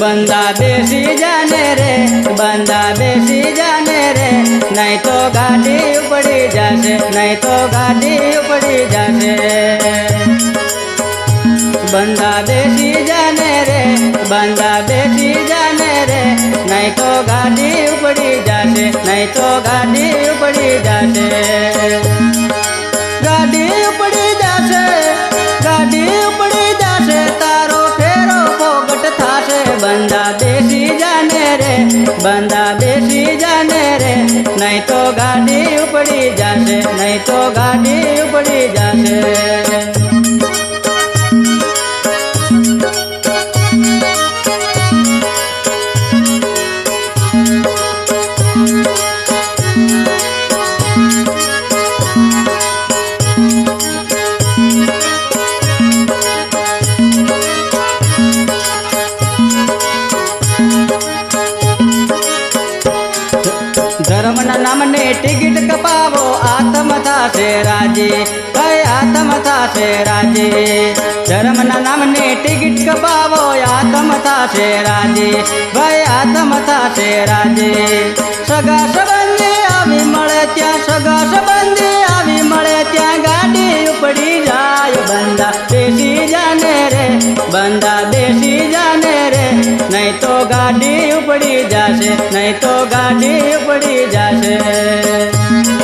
बंदा बेसी जाने रे, बंदा बेसी जाने रे। नहीं तो गाड़ी उपड़ी जासे, नहीं तो गाड़ी उपड़ी जासे। बंदा बेसी जाने रे, बंदा बेसी जाने रे। नहीं तो गाड़ी उपड़ी जासे, नहीं तो गाड़ी उपड़ी जासे। નહીં તો ગાડી ઉપડી જશે નહીં તો ગાડી ઉપડી જશે નામને ટિકિટ કપાવો આત્મ થશે રાજી. કઈ આત્મ થશે રાજી? ધર્મના નામને ટિકિટ કપાવો આત્મ થશે રાજી. ભાઈ આત્મ થશે રાજી? સગા નહીં તો ગાડી પડી જશે.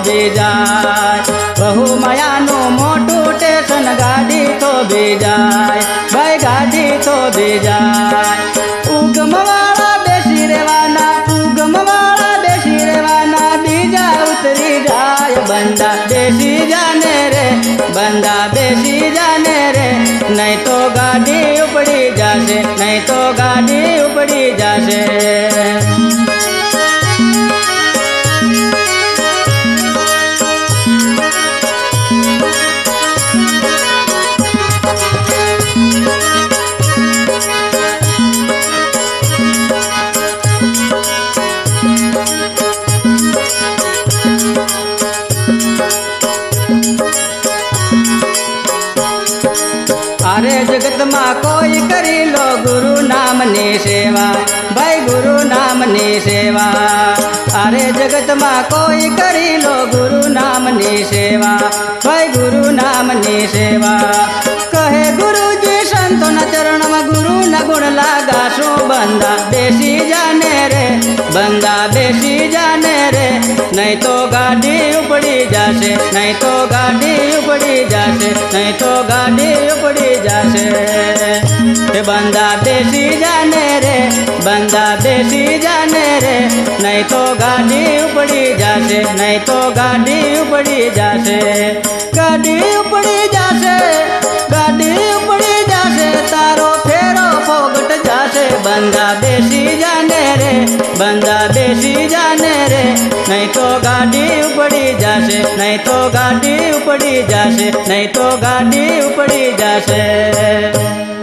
बेजाय बहु मयानो मोटो टेसन गाड़ी तो बेजाय भाई गाड़ी तो भेजाय बेसी रेवाना बेसी रेवाना, बीजा उतरी जाय बंदा। बेसी जाने रे, बंदा बेसी जाने रे। नहीं तो गाड़ी उपड़ी जासे, नहीं तो गाड़ी उपड़ी जासे। અરે જગતમાં કોઈ કરી લો ગુરુ નામની સેવા. ભાઈ ગુરુ નામની સેવા. અરે જગતમાં કોઈ કરી લો ગુરુ નામની સેવા. ભાઈ ગુરુ નામની સેવા. કહે ગુરુજી, સંતોના ચરણમાં ગુરુના ગુણ લાગાશો બંદા બેસી જાને રે બંદા બેસી જાને રે. नहीं तो गाड़ी उपड़ी जासे, नहीं तो गाड़ी उपड़ी जासे, नहीं तो गाड़ी उपड़ी जासे। बंदा देसी जाने रे, बंदा देसी जाने रे, नहीं तो गाड़ी उपड़ी जासे, नहीं तो गाड़ी उपड़ी जासे। जाने रे, बंदा बेसी जाने रे। नहीं तो गाड़ी उपड़ी जासे, नहीं तो गाड़ी उपड़ी जासे, नहीं तो गाड़ी उपड़ी जासे।